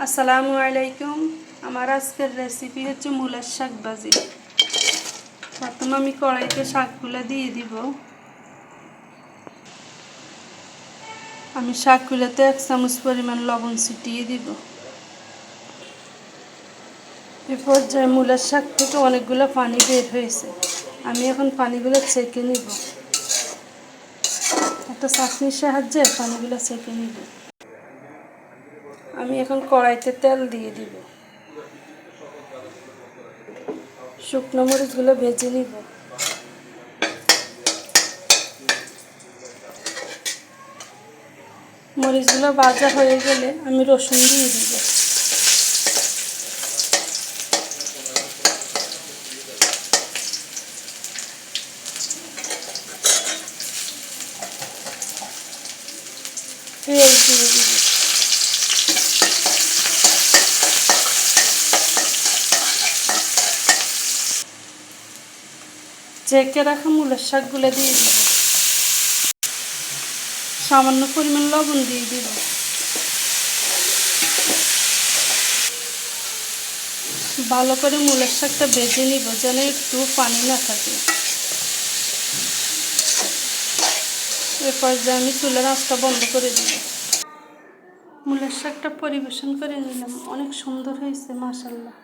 আসসালামু আলাইকুম। আমার আজকের রেসিপি হচ্ছে মূলার শাক ভাজি। প্রথমে আমি কড়াইতে শাকগুলো দিয়ে দিব। আমি শাকগুলোতে এক চামচ পরিমাণ লবণ ছিটিয়ে দিব। এ পর্যায়ে মূলার শাক থেকে অনেকগুলো পানি বের হয়েছে। আমি এখন পানিগুলো ছেঁকে নিব। একটা চাটনির সাহায্যে পানিগুলো ছেঁকে নিব। আমি এখন কড়াইতে তেল দিয়ে দিব। শুকনো মরিচগুলো ভেজে নিব। মরিচগুলো ভাজা হয়ে গেলে আমি রসুন দিয়ে দিব। পেঁয়াজ দিয়ে দিব। চেকে রাখা মূলের শাকগুলো দিয়ে দিব সামান্য পরিমাণ লবণ দিয়ে দিব ভালো করে মূলের শাকটা বেজে নিব, যেন একটু পানি না থাকে। এরপর যে আমি চুলের আঁচটা বন্ধ করে দিব মূলের শাকটা পরিবেশন করে নিলাম। অনেক সুন্দর হয়েছে মাসাল্লাহ।